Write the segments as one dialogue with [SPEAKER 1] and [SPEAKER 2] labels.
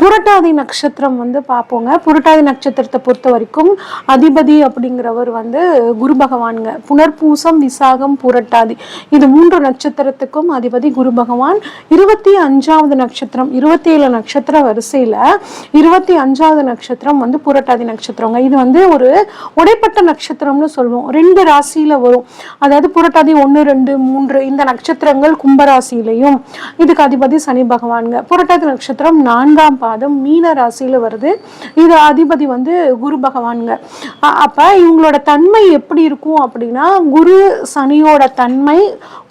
[SPEAKER 1] புரட்டாதி நட்சத்திரம் வந்து பார்ப்போங்க. புரட்டாதி நட்சத்திரத்தை பொறுத்த வரைக்கும் அதிபதி அப்படிங்கிறவர் வந்து குரு பகவான்ங்க. புனர்பூசம் விசாகம் புரட்டாதி. இது மூன்று நட்சத்திரத்துக்கும் அதிபதி குரு பகவான். இருபத்தி அஞ்சாவது நட்சத்திரம் இருபத்தி ஏழு நட்சத்திர வரிசையில் இருபத்தி அஞ்சாவது நட்சத்திரம் வந்து புரட்டாதி நட்சத்திரங்க. இது வந்து ஒரு உடைப்பட்ட நட்சத்திரம்னு சொல்லுவோம் ரெண்டு ராசியில வரும். அதாவது புரட்டாதி ஒன்று ரெண்டு மூன்று இந்த நட்சத்திரங்கள் கும்பராசியிலையும். இதுக்கு அதிபதி சனி பகவான்ங்க. புரட்டாதி நட்சத்திரம் நான்காம் பாதம் மீன ராசியில் வருது. இது அதிபதி வந்து குரு பகவானுங்க. அப்போ இவங்களோட தன்மை எப்படி இருக்கும் அப்படின்னா குரு சனியோட தன்மை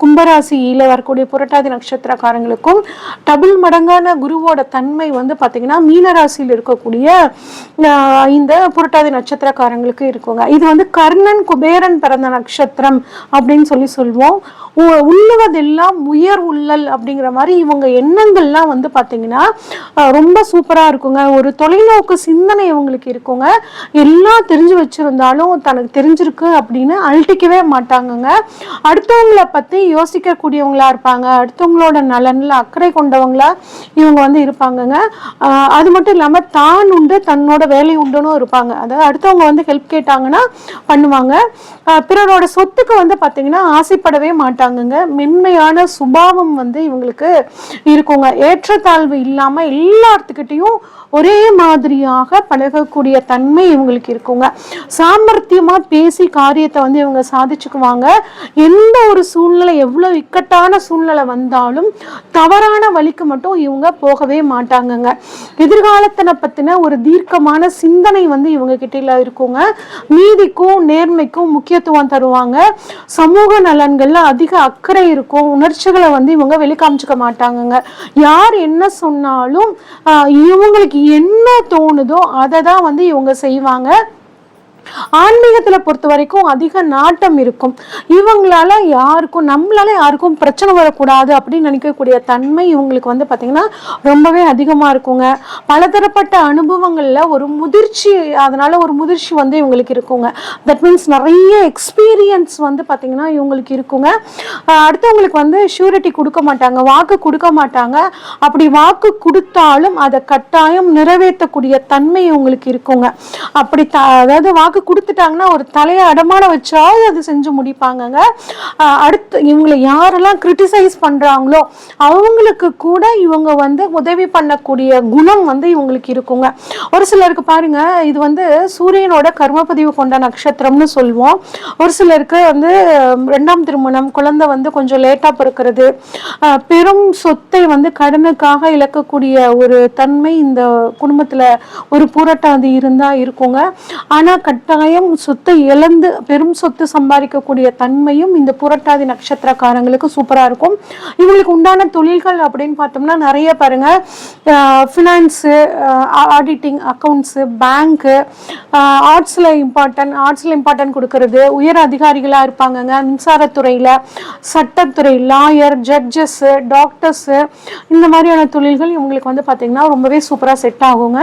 [SPEAKER 1] கும்பராசியில் வரக்கூடிய புரட்டாதி நட்சத்திரக்காரங்களுக்கும் டபுள் மடங்கான குருவோட தன்மை வந்து பார்த்திங்கன்னா மீன ராசியில் இருக்கக்கூடிய இந்த புரட்டாதி நட்சத்திரக்காரங்களுக்கு இருக்குங்க. இது வந்து கர்ணன் குபேரன் பிறந்த நட்சத்திரம் அப்படின்னு சொல்லி சொல்லுவோம் உ- உள்ளுவதெல்லாம் உயர் உள்ளல் அப்படிங்கிற மாதிரி இவங்க எண்ணங்கள்லாம் வந்து பார்த்திங்கன்னா ரொம்ப சூப்பராக இருக்குங்க. ஒரு தொலைநோக்கு சிந்தனை இவங்களுக்கு இருக்குங்க. எல்லாம் தெரிஞ்சு வச்சுருந்தாலும் தனக்கு தெரிஞ்சிருக்கு அப்படின்னு அழட்டிக்கவே மாட்டாங்கங்க. அடுத்தவங்கள பற்றி யோசிக்கக்கூடியவங்களா இருப்பாங்க. அடுத்தவங்களோட நலனில் அக்கறை கொண்டவங்களா இவங்க வந்து இருப்பாங்கங்க. அது மட்டும் இல்லாமல் தான் உண்டு தன்னோட வேலை உண்டுன்னு இருப்பாங்க. அதாவது அடுத்தவங்க வந்து ஹெல்ப் கேட்டாங்கன்னா பண்ணுவாங்க. பிறரோட சொத்துக்கு வந்து பார்த்தீங்கன்னா ஆசைப்படவே மாட்டாங்கங்க. மென்மையான சுபாவம் வந்து இவங்களுக்கு இருக்குங்க. ஏற்றத்தாழ்வு இல்லாமல் இல்லாம எல்லாத்துக்கிட்டையும் ஒரே மாதிரியாக பழகக்கூடிய தன்மை இவங்களுக்கு இருக்குங்க. சாமர்த்தியமாக பேசி காரியத்தை வந்து இவங்க சாதிச்சுக்குவாங்க. எந்த ஒரு சூழ்நிலை எவ்வளோ இக்கட்டான சூழ்நிலை வந்தாலும் தவறான வழிக்கு மட்டும் இவங்க போகவே மாட்டாங்கங்க. எதிர்காலத்தினை பற்றின ஒரு தீர்க்கமான சிந்தனை வந்து இவங்க கிட்ட இருக்குங்க. நீதிக்கும் நேர்மைக்கும் முக்கியத்துவம் தருவாங்க. சமூக நலன்களில் அதிக அக்கறை இருக்கும். உணர்ச்சிகளை வந்து இவங்க வெளிக்காமிச்சுக்க மாட்டாங்கங்க. யார் என்ன சொன்னாலும் இவங்களுக்கு என்ன தோணுதோ அதை தான் வந்து இவங்க செய்வாங்க. ஆன்மீகத்துல பொறுத்த வரைக்கும் அதிக நாட்டம் இருக்கும். இவங்களால யாருக்கும் நம்மளால யாருக்கும் பிரச்சனை வரக்கூடாது அப்படின்னு நினைக்கக்கூடிய தன்மை இவங்களுக்கு வந்து பாத்தீங்கன்னா ரொம்பவே அதிகமா இருக்குங்க. பலதரப்பட்ட அனுபவங்கள்ல ஒரு முதிர்ச்சி அதனால ஒரு முதிர்ச்சி வந்து இவங்களுக்கு இருக்குங்க. தட் மீன்ஸ் நிறைய எக்ஸ்பீரியன்ஸ் வந்து பாத்தீங்கன்னா இவங்களுக்கு இருக்குங்க. அடுத்தவங்களுக்கு வந்து ஷூரிட்டி கொடுக்க மாட்டாங்க வாக்கு கொடுக்க மாட்டாங்க. அப்படி வாக்கு கொடுத்தாலும் அதை கட்டாயம் நிறைவேற்றக்கூடிய தன்மை இவங்களுக்கு இருக்குங்க. அப்படி த அதாவது வாக்கு கொடுத்துட்டாங்கன்னா ஒரு தலையை அடமான வச்சாவது அது செஞ்சு முடிப்பாங்கங்க. அடுத்து இவங்களை யாரெல்லாம் கிரிட்டிசைஸ் பண்ணுறாங்களோ அவங்களுக்கு கூட இவங்க வந்து உதவி பண்ணக்கூடிய குணம் வந்து இவங்களுக்கு இருக்குங்க. ஒரு சிலருக்கு பாருங்க இது வந்து சூரியனோட கர்மப்பதிவு கொண்ட நட்சத்திரம்னு சொல்லுவோம் ஒரு சிலருக்கு வந்து ரெண்டாம் திருமணம் குழந்தை வந்து கொஞ்சம் லேட்டாக பிறக்கிறது பெரும் சொத்தை வந்து கடனுக்காக இழக்கக்கூடிய ஒரு தன்மை இந்த குடும்பத்தில் ஒரு பூரட்டாதி இருந்தால் இருக்குங்க. ஆனால் கட் கட்டாயம் சொத்தை இழந்து பெரும் சொத்து சம்பாதிக்கக்கூடிய தன்மையும் இந்த புரட்டாதி நட்சத்திரக்காரங்களுக்கு சூப்பராக இருக்கும். இவங்களுக்கு உண்டான தொழில்கள் அப்படின்னு பார்த்தோம்னா நிறைய பாருங்க. ஃபினான்ஸு ஆடிட்டிங் அக்கௌண்ட்ஸு பேங்க்கு ஆர்ட்ஸில் இம்பார்ட்டன்ட் ஆர்ட்ஸில் இம்பார்ட்டன்ட் கொடுக்கறது. உயர் அதிகாரிகளாக இருப்பாங்கங்க. மின்சாரத்துறையில் சட்டத்துறை லாயர் ஜட்ஜஸ்ஸு டாக்டர்ஸு இந்த மாதிரியான தொழில்கள் இவங்களுக்கு வந்து பார்த்தீங்கன்னா ரொம்பவே சூப்பராக செட் ஆகுங்க.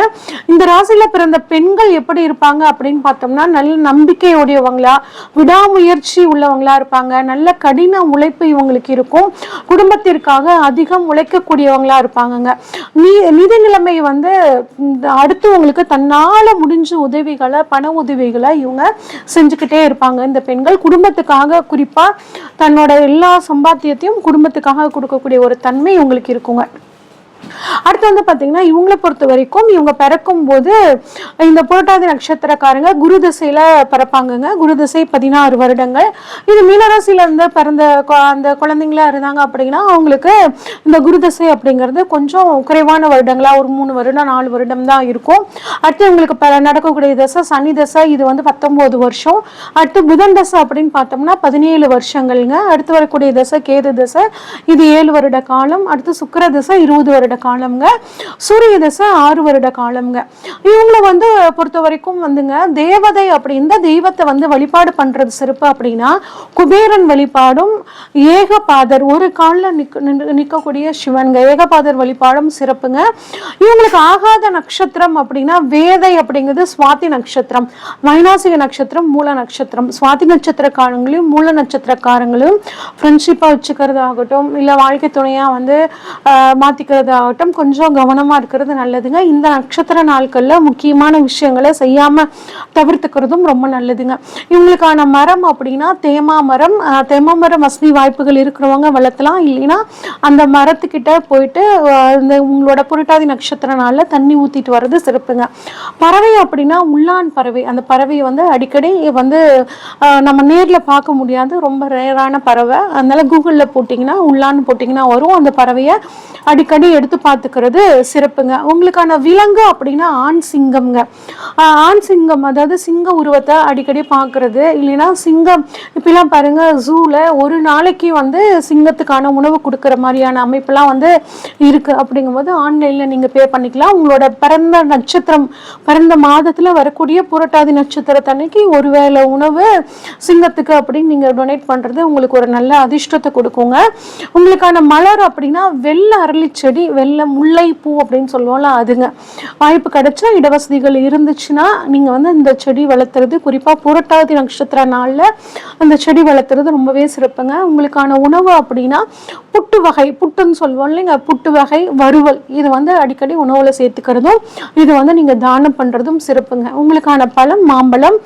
[SPEAKER 1] இந்த ராசியில் பிறந்த பெண்கள் எப்படி இருப்பாங்க அப்படின்னு பார்த்தோம்னா நல்ல நம்பிக்கையுடையவங்களா விடாமுயற்சி உள்ளவங்களா இருப்பாங்க. நல்ல கடின உழைப்பு இவங்களுக்கு இருக்கும். குடும்பத்திற்காக அதிகம் உழைக்கக்கூடியவங்களா இருப்பாங்கங்க. நீ நிதி நிலைமை வந்து அடுத்தவங்களுக்கு தன்னால முடிஞ்ச உதவிகளை பண உதவிகளை இவங்க செஞ்சுக்கிட்டே இருப்பாங்க. இந்த பெண்கள் குடும்பத்துக்காக குறிப்பா தன்னோட எல்லா சம்பாத்தியத்தையும் குடும்பத்துக்காக கொடுக்கக்கூடிய ஒரு தன்மை இவங்களுக்கு இருக்குங்க. அடுத்து வந்து பார்த்தீங்கன்னா இவங்களை பொறுத்த வரைக்கும் இவங்க பிறக்கும் போது இந்த புரட்டாதி நட்சத்திரக்காரங்க குரு திசையில பிறப்பாங்கங்க. குரு திசை பதினாறு வருடங்கள். இது மீனராசியில இருந்து பிறந்த அந்த குழந்தைங்களா இருந்தாங்க அப்படின்னா அவங்களுக்கு இந்த குரு திசை அப்படிங்கிறது கொஞ்சம் குறைவான வருடங்களா ஒரு மூணு வருடம் நாலு வருடம் தான் இருக்கும். அடுத்து இவங்களுக்கு ப- நடக்கக்கூடிய தசை சனி தசை இது வந்து பத்தொன்பது வருஷம். அடுத்து புதன் தசை அப்படின்னு பார்த்தோம்னா பதினேழு வருஷங்கள்ங்க. அடுத்து வரக்கூடிய தசை கேது தசை இது ஏழு வருட காலம். அடுத்து சுக்கிர தசை இருபது வருட காலம்ங்க. சூரிய தசை ஆறு வருட காலம்ங்க. இவங்கள வந்து பொறுத்த வரைக்கும் வந்துங்க தேவதை அப்படி இந்த தெய்வத்தை வந்து வழிபாடு பண்ணுறது சிறப்பு அப்படின்னா குபேரன் வழிபாடும் ஏகபாதர் ஒரு காலில் நிக்க நிற்கக்கூடிய சிவன்க ஏகபாதர் வழிபாடும் சிறப்புங்க. இவங்களுக்கு ஆகாத நட்சத்திரம் அப்படின்னா வேதை அப்படிங்கிறது சுவாதி நட்சத்திரம். வைனாசிக நட்சத்திரம் மூல நட்சத்திரம். சுவாதி நட்சத்திரக்காரங்களையும் மூல நட்சத்திரக்காரங்களையும் ஃப்ரெண்ட்ஷிப்பாக வச்சுக்கிறது ஆகட்டும் இல்லை வாழ்க்கை துணையாக வந்து ஆஹ், ஆகட்டும். கொஞ்சம் கவனமாக இருக்கிறது நல்லதுங்க. இந்த நட்சத்திர நாட்களில் முக்கியமான விஷயங்களை செய்யாமல் தவிர்த்துக்கிறதும் ரொம்ப நல்லதுங்க. இவங்களுக்கான மரம் அப்படின்னா தேமா மரம். தேமா மரம் வசதி வாய்ப்புகள் இருக்கிறவங்க வளர்த்தலாம். இல்லைன்னா அந்த மரத்துக்கிட்ட போயிட்டு இந்த உங்களோட புரட்டாதி நட்சத்திர நாளில் தண்ணி ஊற்றிட்டு வர்றது சிறப்புங்க. பறவை அப்படின்னா உள்ளான் பறவை. அந்த பறவையை வந்து அடிக்கடி வந்து நம்ம நேரில் பார்க்க முடியாது. ரொம்ப ரேரான பறவை. அதனால் கூகுளில் போட்டிங்கன்னா உள்ளான்னு போட்டிங்கன்னா வரும். அந்த பறவையை அடிக்கடி எடுத்து பார்த்துக்கிறது சிறப்புங்க. உங்களுக்கான விலங்கு அப்படின்னா ஆண் சிங்கம்ங்க. ஆண் சிங்கம் அதாவது சிங்க உருவத்தை அடிக்கடி பார்க்கறது. இல்லைன்னா சிங்கம் இப்பெல்லாம் பாருங்க ஜூவில் ஒரு நாளைக்கு வந்து சிங்கத்துக்கான உணவு கொடுக்குற மாதிரியான அமைப்பெல்லாம் வந்து இருக்கு. அப்படிங்கும்போது ஆன்லைனில் நீங்கள் பே பண்ணிக்கலாம். உங்களோட பிறந்த நட்சத்திரம் பிறந்த மாதத்தில் வரக்கூடிய புரட்டாதி நட்சத்திரத்தன்னைக்கு ஒருவேளை உணவு சிங்கத்துக்கு அப்படின்னு நீங்கள் டொனேட் பண்ணுறது உங்களுக்கு ஒரு நல்ல அதிர்ஷ்டத்தை கொடுக்குங்க. உங்களுக்கான மலர் அப்படின்னா வெள்ளை அரளி செடி வெள்ளை முல்லை பூ அப்படின்னு சொல்லுவோம்ல அதுங்க. வாய்ப்பு கிடைச்சா இடவசதிகள் இருந்துச்சுன்னா நீங்கள் வந்து இந்த செடி வளர்த்துறது குறிப்பாக புரட்டாதி நட்சத்திர நாளில் அந்த செடி வளர்த்துறது ரொம்பவே சிறப்புங்க. உங்களுக்கான உணவு அப்படின்னா புட்டு வகை புட்டுன்னு சொல்லுவோம் இல்லைங்க புட்டு வகை வறுவல். இது வந்து அடிக்கடி உணவுல சேர்த்துக்கிறதும் இது வந்து நீங்கள் தானம் பண்ணுறதும் சிறப்புங்க. உங்களுக்கான பழம் மாம்பழம்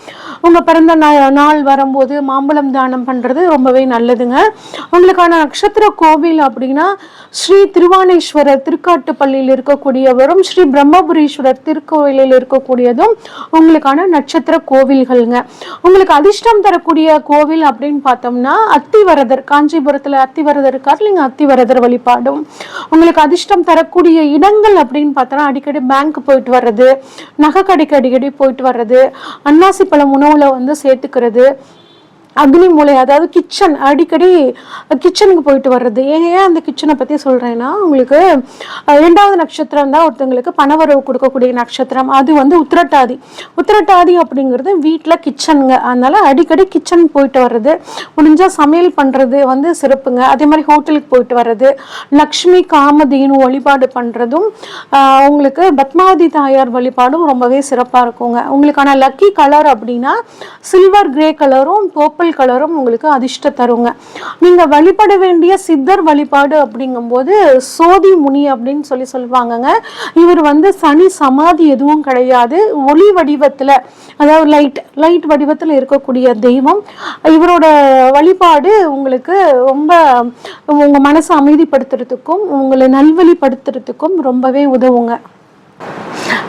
[SPEAKER 1] உங்கள் பிறந்த நா- நாள் வரும்போது மாம்பழம் தானம் பண்ணுறது ரொம்பவே நல்லதுங்க. உங்களுக்கான நட்சத்திர கோவில் அப்படின்னா ஸ்ரீ திருவானேஸ்வரர் திருக்காட்டுப்பள்ளியில் இருக்கக்கூடியவரும் ஸ்ரீ பிரம்மபுரீஸ்வரர் திருக்கோயிலில் இருக்கக்கூடியதும் உங்களுக்கான நட்சத்திர கோவில்கள்ங்க. உங்களுக்கு அதிர்ஷ்டம் தரக்கூடிய கோவில் அப்படின்னு பார்த்தோம்னா அத்திவரதர். காஞ்சிபுரத்தில் அத்திவரதர் இருக்கார் இல்லைங்க? அத்திவரதர் வழிபாடும். உங்களுக்கு அதிர்ஷ்டம் தரக்கூடிய இடங்கள் அப்படின்னு பார்த்தோன்னா அடிக்கடி பேங்க் போயிட்டு வர்றது நகை கடைக்கு அடிக்கடி போயிட்டு வர்றது அன்னாசி பழம் உணவில் வந்து சேர்த்துக்கிறது அக்னி மூலை அதாவது கிச்சன் அடிக்கடி கிச்சனுக்கு போயிட்டு வர்றது. ஏன் ஏன் அந்த கிச்சனை பற்றி சொல்கிறேன்னா உங்களுக்கு இரண்டாவது நட்சத்திரம் தான் ஒருத்தங்களுக்கு பணவரவு கொடுக்கக்கூடிய நட்சத்திரம். அது வந்து உத்திரட்டாதி. உத்திரட்டாதி அப்படிங்கிறது வீட்டில் கிச்சனுங்க அதனால் அடிக்கடி கிச்சன் போயிட்டு வர்றது. முடிஞ்சால் சமையல் பண்ணுறது வந்து சிறப்புங்க. அதே மாதிரி ஹோட்டலுக்கு போயிட்டு வர்றது. லக்ஷ்மி காமதேனு வழிபாடு பண்ணுறதும் உங்களுக்கு பத்மாவதி தாயார் வழிபாடும் ரொம்பவே சிறப்பாக இருக்குங்க. உங்களுக்கான லக்கி கலர் அப்படின்னா சில்வர் கிரே கலரும் பர்பிள் கலரும் உங்களுக்கு அதிர்ஷ்ட தருங்க. நீங்கள் வழிபட வேண்டிய சித்தர் வழிபாடு அப்படிங்கும்போது சோதி முனி அப்படின்னு சொல்லி சொல்லுவாங்கங்க. இவர் வந்து சனி சமாதி எதுவும் கிடையாது. ஒளி வடிவத்துல அதாவது லைட் லைட் வடிவத்தில் இருக்கக்கூடிய தெய்வம். இவரோட வழிபாடு உங்களுக்கு ரொம்ப உங்க மனசை அமைதிப்படுத்துறதுக்கும் உங்களை நல்வழிப்படுத்துறதுக்கும் ரொம்பவே உதவுங்க.